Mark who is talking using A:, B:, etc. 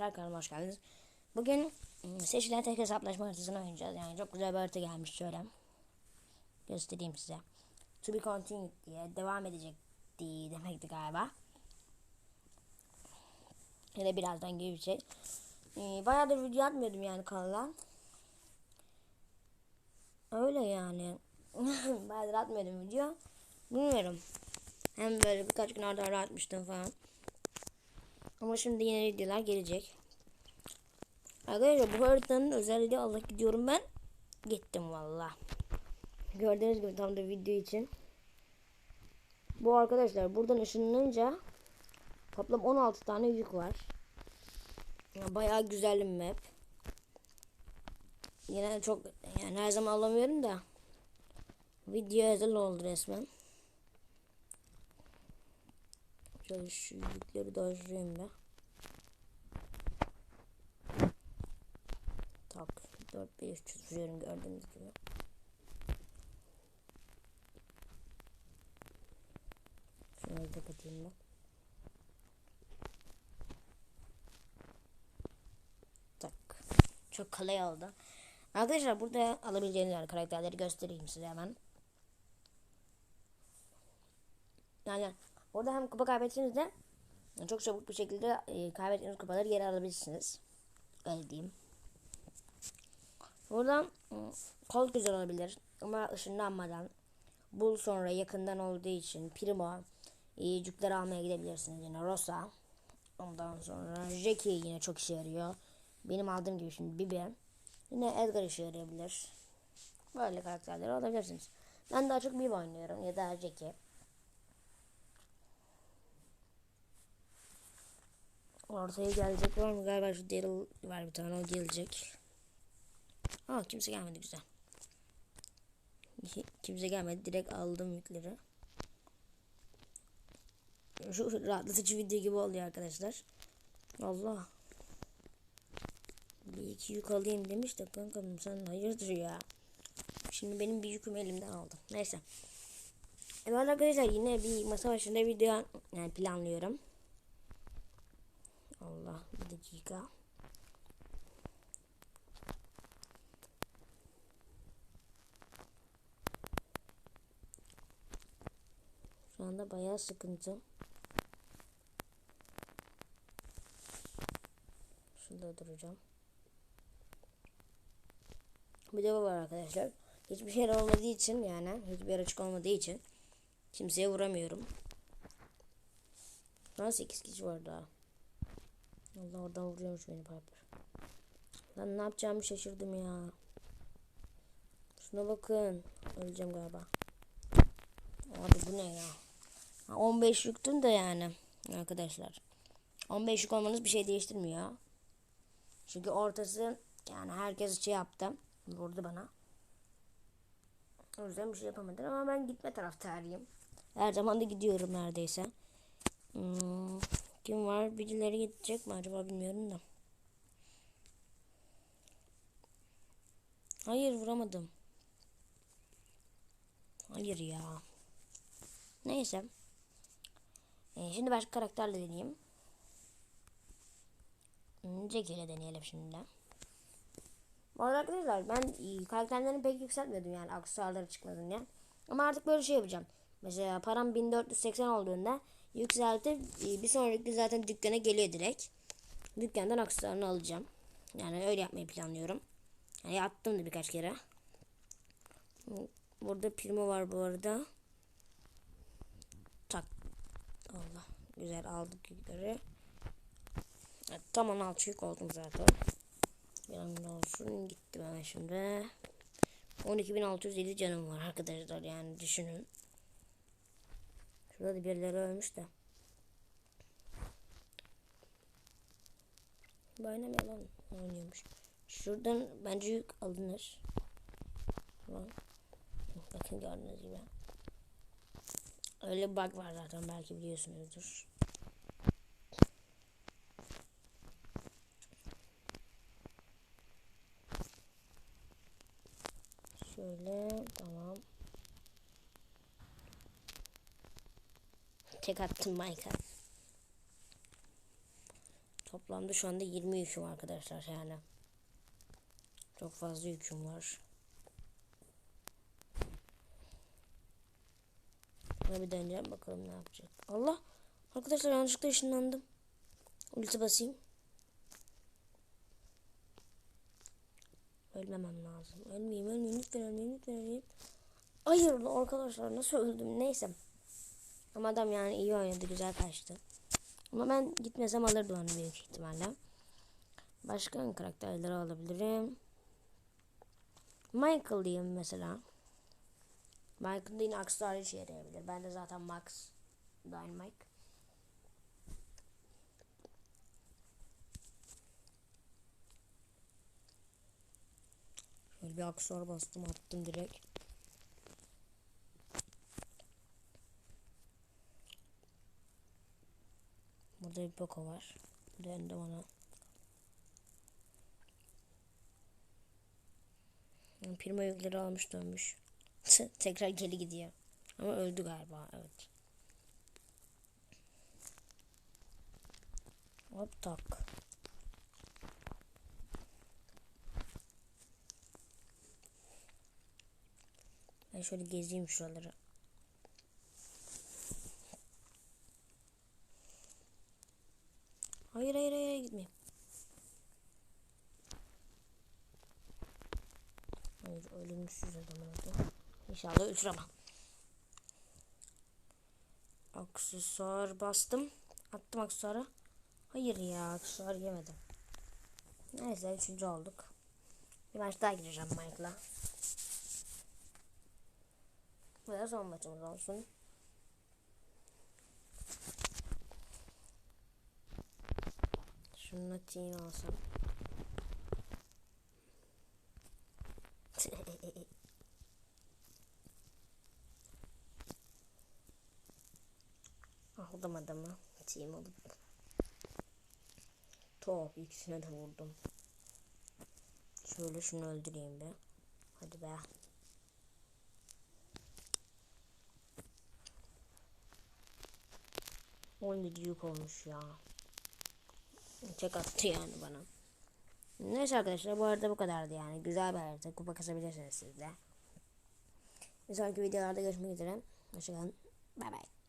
A: arkadaşlar kanalıma hoş geldiniz. Bugün ım, seçilen tek hesaplaşma haritasını oynayacağız. Yani çok güzel bir harita gelmiş şöyle. Göstereyim size. To be continued diye devam edecek diye demekti galiba. Da birazdan şey. Ee, bayağıdır video atmıyordum yani kanala. Öyle yani. bayağıdır atmıyordum video. Bilmiyorum. Hem böyle birkaç gün arda atmıştım falan. Ama şimdi yine videolar gelecek. Arkadaşlar bu haritanın özelliği Allah gidiyorum ben. Gittim valla. Gördüğünüz gibi tam da video için. Bu arkadaşlar buradan ışınlanınca toplam 16 tane yük var. Bayağı güzel bir map. Yine çok yani her zaman alamıyorum da video özel oldu resmen. Şöyle şu yükleri de aşırayım da. Tak 4 5 çiziyorum gördüğünüz gibi. Şunları da katayım ben. Tak. Çok kolay oldu. Arkadaşlar burada alabileceğiniz karakterleri göstereyim size hemen. Yani orada hem kupa kaybetseniz de çok çabuk bir şekilde e, kaybettiğiniz kupaları geri alabilirsiniz. Öyle diyeyim. Buradan ım, kol güzel olabilir ama ışınlanmadan bul sonra yakından olduğu için Primo e, cükleri almaya gidebilirsiniz yine. Rosa ondan sonra Jackie yine çok işe yarıyor. Benim aldığım gibi şimdi Bibi. Yine Edgar işe yarayabilir. Böyle karakterleri alabilirsiniz. Ben daha çok Bibi oynuyorum ya da Jackie Ortaya gelecek var mı? Galiba şu Daryl var bir tane o gelecek. Aa kimse gelmedi güzel. Kimse gelmedi. Direkt aldım yükleri. Şu rahatlatıcı video gibi oluyor arkadaşlar. Allah. Bir iki yük alayım demiş de kankam sen hayırdır ya. Şimdi benim bir yükümü elimden aldı. Neyse. Evet arkadaşlar yine bir masa başında video yani planlıyorum. Allah bir dakika. Şu anda bayağı sıkıntı. Şurada duracağım. Bir de bu var arkadaşlar. Hiçbir şey olmadığı için yani hiçbir açık olmadığı için kimseye vuramıyorum. Daha 8 kişi var daha. Allah oradan vuruyormuş beni Piper. Lan ne yapacağımı şaşırdım ya. Şuna bakın. Öleceğim galiba. Abi bu ne ya? Ha, 15 yüktüm de yani arkadaşlar. 15 yük olmanız bir şey değiştirmiyor. Çünkü ortası yani herkes şey yaptı. Vurdu bana. O yüzden bir şey yapamadım ama ben gitme taraftarıyım. Her zaman da gidiyorum neredeyse. Hmm, kim var? Birileri gidecek mi acaba bilmiyorum da. Hayır vuramadım. Hayır ya. Neyse. Ee, şimdi başka karakterle deneyeyim. Hmm, Jack ile deneyelim şimdi. Bu arada arkadaşlar ben e, karakterlerini pek yükseltmiyordum yani aksesuarları çıkmasın diye. Ama artık böyle şey yapacağım. Mesela param 1480 olduğunda yükseltip e, bir sonraki zaten dükkana geliyor direkt. Dükkandan aksesuarını alacağım. Yani öyle yapmayı planlıyorum. Yani yaptım da birkaç kere. Burada primo var bu arada. Tak. Allah. Güzel aldık yükleri. Evet, tam 16 yük oldum zaten. Anda olsun. Gitti ben şimdi. 12.607 canım var arkadaşlar yani düşünün. Şurada da birileri ölmüş de. Böyle mi lan oynuyormuş. Şuradan bence yük alınır. Bakın gördüğünüz gibi. Öyle bir bug var zaten belki biliyorsunuzdur. Şöyle tamam. Tek attım Mike'a. Top Toplamda şu anda 20 yüküm arkadaşlar yani. Çok fazla yüküm var. Buna bir deneyeceğim bakalım ne yapacak. Allah! Arkadaşlar yanlışlıkla ışınlandım. Ulti basayım. Ölmemem lazım. Ölmeyeyim, ölmeyeyim. Lütfen ölmeyeyim, lütfen ölmeyeyim. Hayır arkadaşlar nasıl öldüm neyse. Ama adam yani iyi oynadı, güzel kaçtı. Ama ben gitmesem alırdı onu büyük ihtimalle. Başka karakterleri alabilirim? Michael diyeyim mesela. Michael değil Aksar işe yarayabilir. Ben de zaten Max Dynamite. Şöyle bir aksar bastım attım direkt. Burada bir boko var. Döndü ona. Primo yükleri almış dönmüş. Tekrar geri gidiyor. Ama öldü galiba. Evet. Hop tak. Ben şöyle gezeyim şuraları. Hayır hayır hayır gitmeyeyim. Hayır ölümsüz adam oldu. İnşallah uçuramam. Aksesuar bastım. Attım aksesuarı. Hayır ya aksesuar yemedim. Neyse üçüncü olduk. Bir maç daha gireceğim Mike'la. Bu da son maçımız olsun. Şunu atayım alsam. Aldım adamı. Team alıp. Top ikisine de vurdum. Şöyle şunu öldüreyim be. Hadi be. On yük olmuş. Tek attı yani bana. Neyse arkadaşlar bu arada bu kadardı yani. Güzel bir harita. Kupa kasabilirsiniz siz de. Bir sonraki videolarda görüşmek üzere. Hoşçakalın. Bay bay.